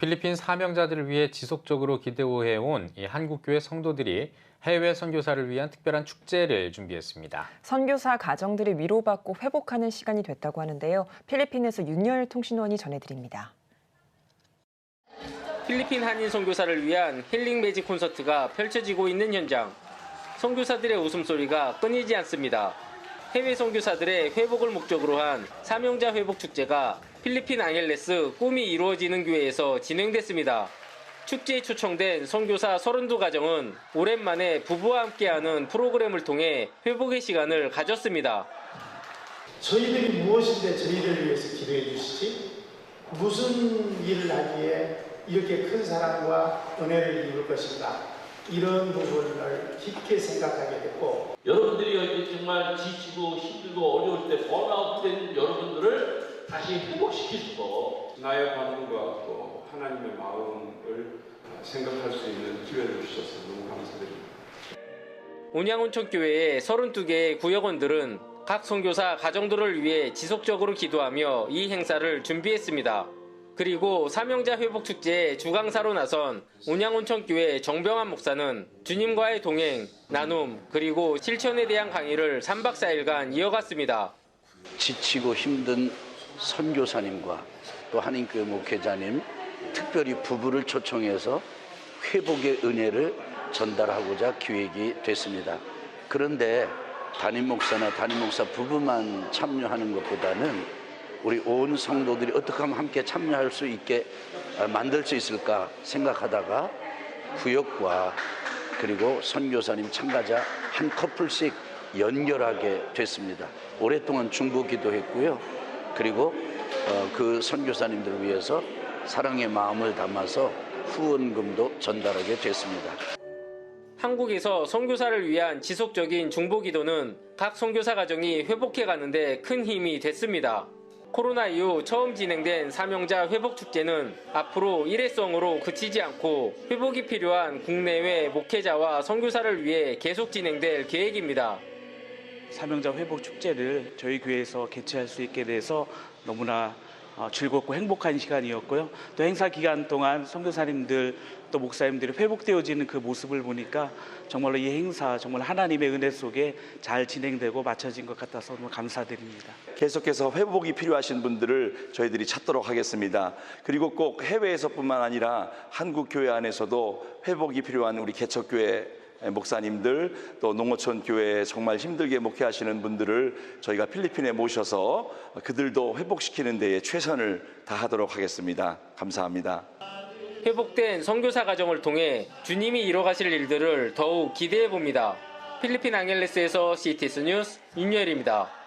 필리핀 사명자들을 위해 지속적으로 기도해온 이 한국교회 성도들이 해외 선교사를 위한 특별한 축제를 준비했습니다. 선교사 가정들이 위로받고 회복하는 시간이 됐다고 하는데요. 필리핀에서 윤열 통신원이 전해드립니다. 필리핀 한인 선교사를 위한 힐링 매직 콘서트가 펼쳐지고 있는 현장. 선교사들의 웃음소리가 끊이지 않습니다. 해외 선교사들의 회복을 목적으로 한 사명자 회복 축제가 필리핀 앙헬레스 꿈이 이루어지는 교회에서 진행됐습니다. 축제에 초청된 선교사 32 가정은 오랜만에 부부와 함께하는 프로그램을 통해 회복의 시간을 가졌습니다. 저희들이 무엇인데 저희를 위해서 기도해 주시지? 무슨 일을 하기에 이렇게 큰 사랑과 은혜를 입을 것인가? 이런 부분을 깊게 생각하게 됐고 여러분들이 이제 정말 지치고 힘들고 어려울 때 번아웃된 여러분들을 다시 회복시키시고 나의 반응과 또 하나님의 마음을 생각할 수 있는 기회를 주셔서 너무 감사드립니다. 온양온천교회의 32개의 구역원들은 각 선교사 가정들을 위해 지속적으로 기도하며 이 행사를 준비했습니다. 그리고 사명자 회복 축제의 주강사로 나선 온양온천교회 정병환 목사는 주님과의 동행, 나눔, 그리고 실천에 대한 강의를 3박 4일간 이어갔습니다. 지치고 힘든 선교사님과 또 한인교회 목회자님, 특별히 부부를 초청해서 회복의 은혜를 전달하고자 기획이 됐습니다. 그런데 담임 목사나 담임 목사 부부만 참여하는 것보다는 우리 온 성도들이 어떻게 하면 함께 참여할 수 있게 만들 수 있을까 생각하다가 구역과 그리고 선교사님 참가자 한 커플씩 연결하게 됐습니다. 오랫동안 중보 기도했고요. 그리고 어, 그 선교사님들을 위해서 사랑의 마음을 담아서 후원금도 전달하게 됐습니다. 한국에서 선교사를 위한 지속적인 중보 기도는 각 선교사 가정이 회복해 가는데 큰 힘이 됐습니다. 코로나 이후 처음 진행된 사명자 회복 축제는 앞으로 일회성으로 그치지 않고 회복이 필요한 국내외 목회자와 선교사를 위해 계속 진행될 계획입니다. 사명자 회복 축제를 저희 교회에서 개최할 수 있게 돼서 너무나 어, 즐겁고 행복한 시간이었고요. 또 행사 기간 동안 선교사님들 또 목사님들이 회복되어지는 그 모습을 보니까 정말로 이 행사 정말 하나님의 은혜 속에 잘 진행되고 마쳐진 것 같아서 너무 감사드립니다. 계속해서 회복이 필요하신 분들을 저희들이 찾도록 하겠습니다. 그리고 꼭 해외에서뿐만 아니라 한국 교회 안에서도 회복이 필요한 우리 개척교회 목사님들 또 농어촌 교회에 정말 힘들게 목회하시는 분들을 저희가 필리핀에 모셔서 그들도 회복시키는 데에 최선을 다하도록 하겠습니다. 감사합니다. 회복된 선교사 가정을 통해 주님이 이뤄가실 일들을 더욱 기대해 봅니다. 필리핀 앙헬레스에서 CTS 뉴스 윤열입니다.